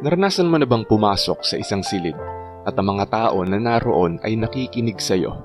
Naranasan mo na bang pumasok sa isang silid at ang mga tao na naroon ay nakikinig sa iyo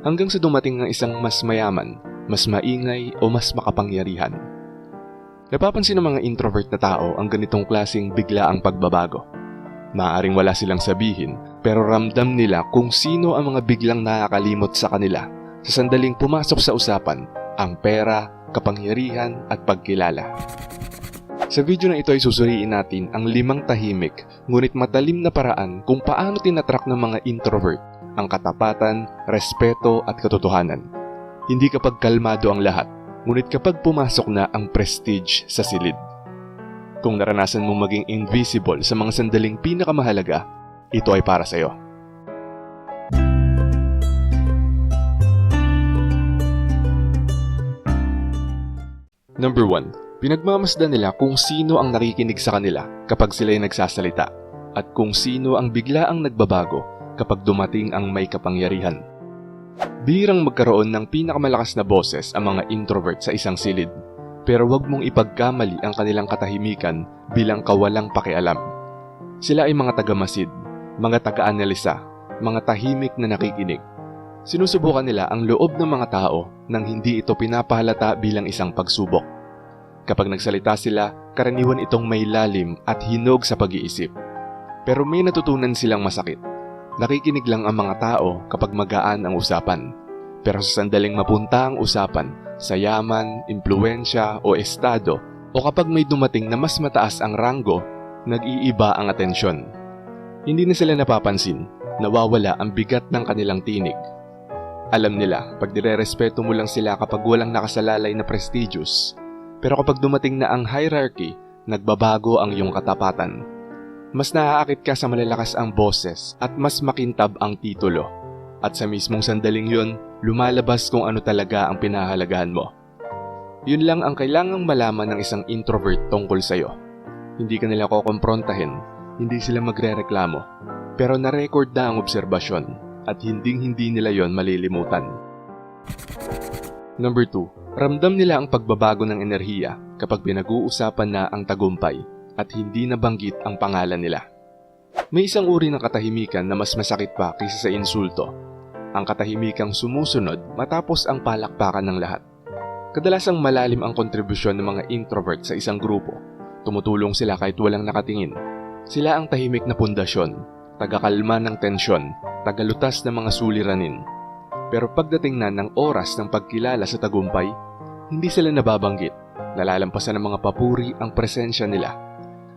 hanggang sa dumating ng isang mas mayaman, mas maingay o mas makapangyarihan? Napapansin ng mga introvert na tao ang ganitong klasing biglaang pagbabago. Maaring wala silang sabihin pero ramdam nila kung sino ang mga biglang nakakalimot sa kanila sa sandaling pumasok sa usapan ang pera, kapangyarihan at pagkilala. Sa video na ito ay susuriin natin ang limang tahimik ngunit matalim na paraan kung paano tinatrack ng mga introvert ang katapatan, respeto at katotohanan. Hindi kapag kalmado ang lahat, ngunit kapag pumasok na ang prestige sa silid. Kung naranasan mong maging invisible sa mga sandaling pinakamahalaga, ito ay para sa iyo. Number 1. Pinagmamasdan nila kung sino ang nakikinig sa kanila kapag sila ay nagsasalita at kung sino ang biglaang nagbabago kapag dumating ang may kapangyarihan. Birang magkaroon ng pinakamalakas na boses ang mga introvert sa isang silid pero wag mong ipagkamali ang kanilang katahimikan bilang kawalang pakialam. Sila ay mga tagamasid, mga taga-analisa, mga tahimik na nakikinig. Sinusubukan nila ang loob ng mga tao nang hindi ito pinapahalata bilang isang pagsubok. Kapag nagsalita sila, karaniwan itong may lalim at hinog sa pag-iisip. Pero may natutunan silang masakit. Nakikinig lang ang mga tao kapag magaan ang usapan. Pero sa sandaling mapunta ang usapan sa yaman, impluensya o estado o kapag may dumating na mas mataas ang ranggo, nag-iiba ang atensyon. Hindi na sila napapansin, nawawala ang bigat ng kanilang tinig. Alam nila, pag nire-respeto mo lang sila kapag walang nakasalalay na prestigious. Pero kapag dumating na ang hierarchy, nagbabago ang iyong katapatan. Mas naaakit ka sa malalakas ang boses at mas makintab ang titulo. At sa mismong sandaling yon, lumalabas kung ano talaga ang pinahalagahan mo. Yun lang ang kailangang malaman ng isang introvert tungkol sa'yo. Hindi ka nila kukomprontahin, hindi sila magre-reklamo, pero na-record na ang obserbasyon at hinding-hindi nila yon malilimutan. Number 2. Ramdam nila ang pagbabago ng enerhiya kapag pinag-uusapan na ang tagumpay at hindi nabanggit ang pangalan nila. May isang uri ng katahimikan na mas masakit pa kaysa sa insulto. Ang katahimikang sumusunod matapos ang palakpakan ng lahat. Kadalasang malalim ang kontribusyon ng mga introvert sa isang grupo. Tumutulong sila kahit walang nakatingin. Sila ang tahimik na pundasyon, tagakalma ng tensyon, tagalutas ng mga suliranin. Pero pagdating na ng oras ng pagkilala sa tagumpay, hindi sila nababanggit. Nalalampasan ng mga papuri ang presensya nila.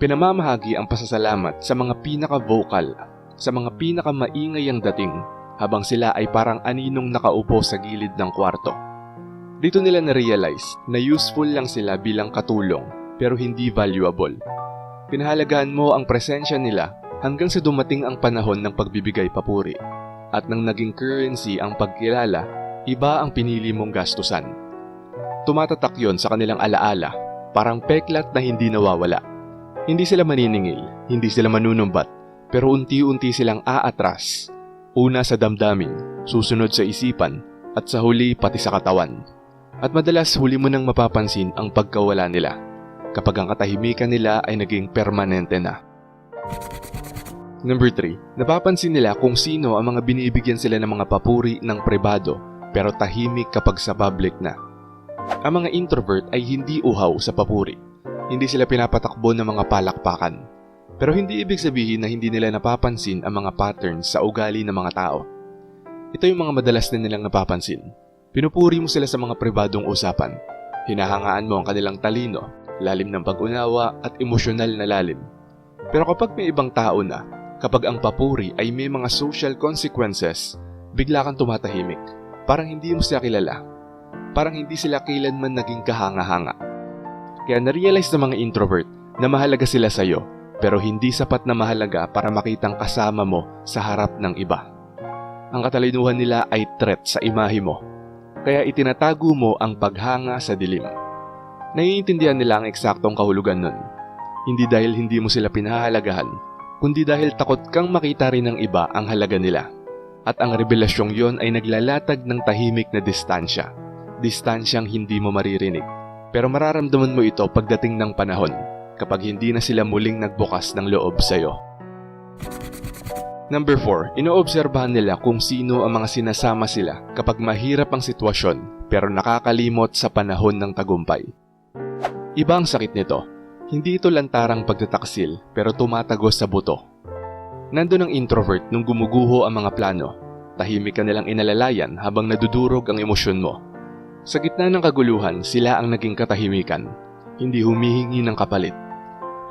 Pinamamahagi ang pasasalamat sa mga pinaka-vocal, sa mga pinaka-maingay ang dating, habang sila ay parang aninong nakaupo sa gilid ng kwarto. Dito nila na-realize na useful lang sila bilang katulong pero hindi valuable. Pinahalagahan mo ang presensya nila hanggang sa dumating ang panahon ng pagbibigay papuri. At nang naging currency ang pagkilala, iba ang pinili mong gastusan. Tumatatak yon sa kanilang alaala, parang peklat na hindi nawawala. Hindi sila maniningil, hindi sila manunumbat, pero unti-unti silang aatras. Una sa damdamin, susunod sa isipan, at sa huli pati sa katawan. At madalas huli mo nang mapapansin ang pagkawala nila kapag ang katahimikan nila ay naging permanente na. Number 3. Napapansin nila kung sino ang mga binibigyan sila ng mga papuri ng pribado pero tahimik kapag sa public na. Ang mga introvert ay hindi uhaw sa papuri. Hindi sila pinapatakbo ng mga palakpakan. Pero hindi ibig sabihin na hindi nila napapansin ang mga patterns sa ugali ng mga tao. Ito yung mga madalas na nilang napapansin. Pinupuri mo sila sa mga pribadong usapan. Hinahangaan mo ang kanilang talino, lalim ng pag-unawa at emosyonal na lalim. Pero kapag may ibang tao na, kapag ang papuri ay may mga social consequences, bigla kang tumatahimik. Parang hindi mo sila kilala. Parang hindi sila kailanman naging kahanga-hanga. Kaya na-realize ng mga introvert na mahalaga sila sa iyo, pero hindi sapat na mahalaga para makitang kasama mo sa harap ng iba. Ang katalinuhan nila ay threat sa imahe mo, kaya itinatago mo ang paghanga sa dilim. Naiintindihan nila ang eksaktong kahulugan nun. Hindi dahil hindi mo sila pinahahalagahan, kundi dahil takot kang makita rin ng iba ang halaga nila. At ang revelasyong yon ay naglalatag ng tahimik na distansya. Distansyang hindi mo maririnig. Pero mararamdaman mo ito pagdating ng panahon. kapag hindi na sila muling nagbukas ng loob sa'yo. Number 4, inoobserbahan nila kung sino ang mga sinasama sila kapag mahirap ang sitwasyon pero nakakalimot sa panahon ng tagumpay. Iba ang sakit nito. Hindi ito lantarang pagtataksil pero tumatagos sa buto. Nandun ang introvert nung gumuguho ang mga plano. Tahimik ka nilang inalalayan habang nadudurog ang emosyon mo. Sa gitna ng kaguluhan, sila ang naging katahimikan. Hindi humihingi ng kapalit.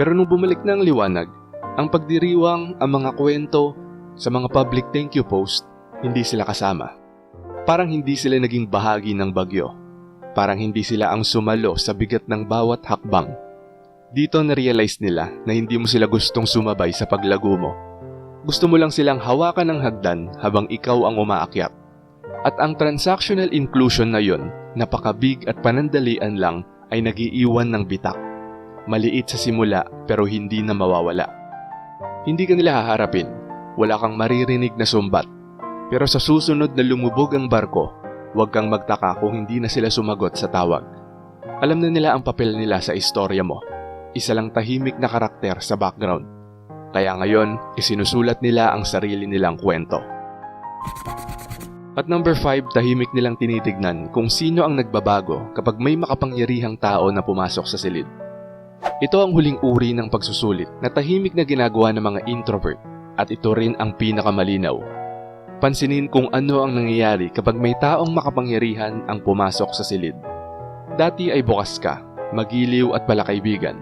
Pero nung bumalik na ang liwanag, ang pagdiriwang, ang mga kwento, sa mga public thank you post, hindi sila kasama. Parang hindi sila naging bahagi ng bagyo. Parang hindi sila ang sumalo sa bigat ng bawat hakbang. Dito na-realize nila na hindi mo sila gustong sumabay sa paglago mo. Gusto mo lang silang hawakan ng hagdan habang ikaw ang umaakyat. At ang transactional inclusion na yon, napakabig at panandalian lang ay nagiiwan ng bitak. Maliit sa simula pero hindi na mawawala. Hindi ka nila haharapin, wala kang maririnig na sumbat. Pero sa susunod na lumubog ang barko, huwag kang magtaka kung hindi na sila sumagot sa tawag. Alam na nila ang papel nila sa istorya mo. Isa lang tahimik na karakter sa background. Kaya ngayon, isinusulat nila ang sarili nilang kwento. At number 5, tahimik nilang tinitignan kung sino ang nagbabago kapag may makapangyarihang tao na pumasok sa silid. Ito ang huling uri ng pagsusulit na tahimik na ginagawa ng mga introvert at ito rin ang pinakamalinaw. Pansinin kung ano ang nangyayari kapag may taong makapangyarihan ang pumasok sa silid. Dati ay bukas ka, magiliw at palakaibigan,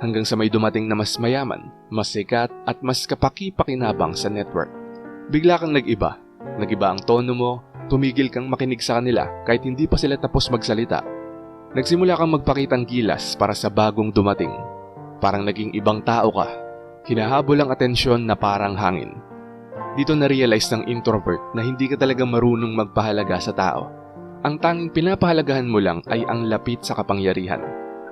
hanggang sa may dumating na mas mayaman, mas sikat at mas kapaki-pakinabang sa network. Bigla kang nag-iba, Nagiba ang tono mo, tumigil kang makinig sa kanila kahit hindi pa sila tapos magsalita. Nagsimula kang magpakitang gilas para sa bagong dumating. Parang naging ibang tao ka. Hinahabol ang atensyon na parang hangin. Dito na-realize ng introvert na hindi ka talaga marunong magpahalaga sa tao. Ang tanging pinapahalagahan mo lang ay ang lapit sa kapangyarihan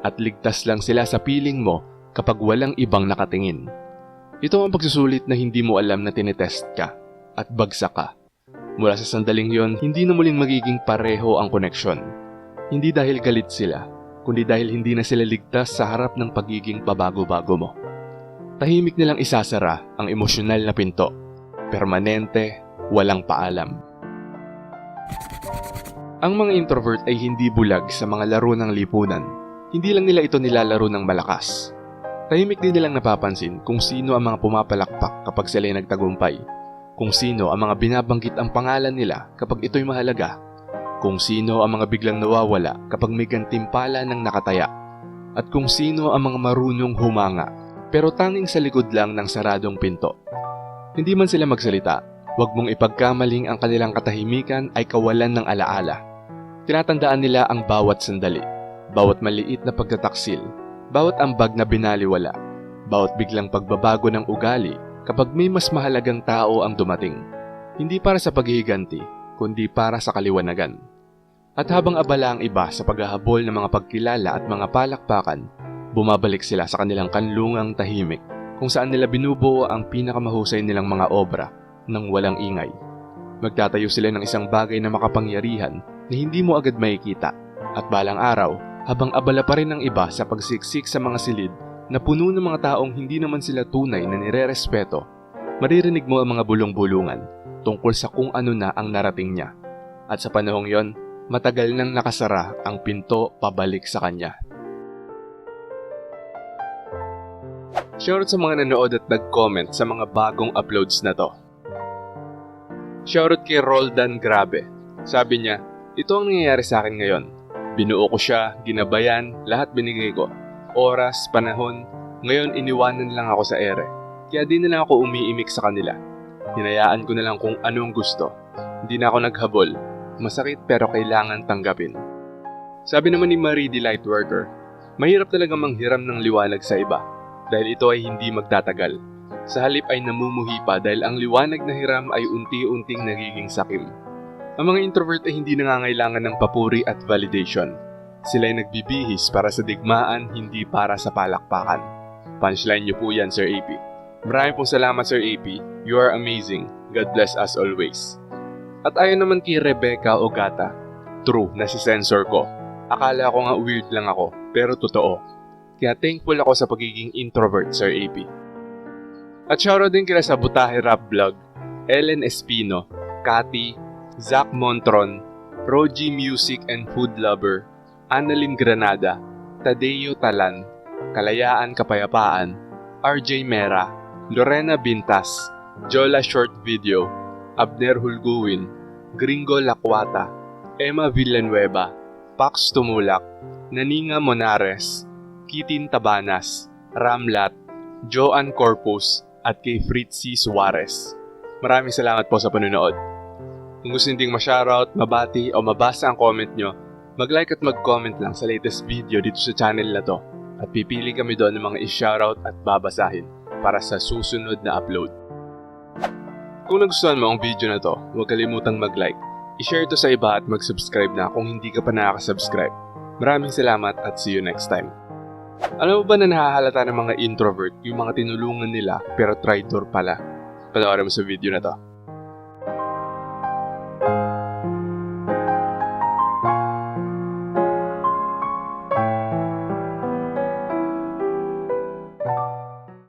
at ligtas lang sila sa piling mo kapag walang ibang nakatingin. Ito ang pagsusulit na hindi mo alam na tinetest ka at bagsak ka. Mula sa sandaling yon, hindi na muling magiging pareho ang koneksyon. Hindi dahil galit sila, kundi dahil hindi na sila ligtas sa harap ng pagiging pabago-bago mo. Tahimik nilang isasara ang emosyonal na pinto. Permanente, walang paalam. Ang mga introvert ay hindi bulag sa mga laro ng lipunan. Hindi lang nila ito nilalaro ng malakas. Tahimik din nilang napapansin kung sino ang mga pumapalakpak kapag sila ay nagtagumpay kung sino ang mga binabanggit ang pangalan nila kapag ito'y mahalaga, kung sino ang mga biglang nawawala kapag may gantimpala ng nakataya, at kung sino ang mga marunong humanga pero tanging sa likod lang ng saradong pinto. Hindi man sila magsalita, huwag mong ipagkamaling ang kanilang katahimikan ay kawalan ng alaala. Tinatandaan nila ang bawat sandali, bawat maliit na pagtataksil, bawat ambag na binaliwala, bawat biglang pagbabago ng ugali kapag may mas mahalagang tao ang dumating. Hindi para sa paghihiganti, kundi para sa kaliwanagan. At habang abala ang iba sa paghahabol ng mga pagkilala at mga palakpakan, bumabalik sila sa kanilang kanlungang tahimik kung saan nila binubuo ang pinakamahusay nilang mga obra ng walang ingay. Magtatayo sila ng isang bagay na makapangyarihan na hindi mo agad makikita at balang araw habang abala pa rin ng iba sa pagsiksik sa mga silid na puno ng mga taong hindi naman sila tunay na nire-respeto, maririnig mo ang mga bulong-bulungan tungkol sa kung ano na ang narating niya. At sa panahong yon, matagal nang nakasara ang pinto pabalik sa kanya. Shoutout sa mga nanood at nag-comment sa mga bagong uploads na to. Shoutout kay Roldan Grabe. Sabi niya, ito ang nangyayari sa akin ngayon. Binuo ko siya, ginabayan, lahat binigay ko oras, panahon, ngayon iniwanan lang ako sa ere. Kaya di na lang ako umiimik sa kanila. Hinayaan ko na lang kung anong gusto. Hindi na ako naghabol. Masakit pero kailangan tanggapin. Sabi naman ni Marie the Lightworker, mahirap talaga manghiram ng liwanag sa iba dahil ito ay hindi magtatagal. Sa halip ay namumuhi pa dahil ang liwanag na hiram ay unti-unting nagiging sakim. Ang mga introvert ay hindi nangangailangan ng papuri at validation sila ay nagbibihis para sa digmaan, hindi para sa palakpakan. Punchline niyo po yan, Sir AP. Maraming pong salamat, Sir AP. You are amazing. God bless us always. At ayon naman kay Rebecca Ogata, true na si sensor ko. Akala ko nga weird lang ako, pero totoo. Kaya thankful ako sa pagiging introvert, Sir AP. At shoutout din kila sa Butahe Rap Vlog, Ellen Espino, Cathy, Zach Montron, Roji Music and Food Lover, Annalyn Granada, Tadeo Talan, Kalayaan Kapayapaan, RJ Mera, Lorena Bintas, Jola Short Video, Abner Hulguin, Gringo Lakwata, Emma Villanueva, Pax Tumulak, Naninga Monares, Kitin Tabanas, Ramlat, Joan Corpus, at kay Fritzy Suarez. Maraming salamat po sa panunood. Kung gusto nyo ma-shoutout, mabati o mabasa ang comment nyo, mag-like at mag-comment lang sa latest video dito sa channel na to at pipili kami doon ng mga i-shoutout at babasahin para sa susunod na upload. Kung nagustuhan mo ang video na to, huwag kalimutang mag-like, i-share to sa iba at mag-subscribe na kung hindi ka pa nakaka-subscribe. Maraming salamat at see you next time. Alam mo ba na nahahalata ng mga introvert yung mga tinulungan nila pero traitor pala? Panoorin mo sa video na to.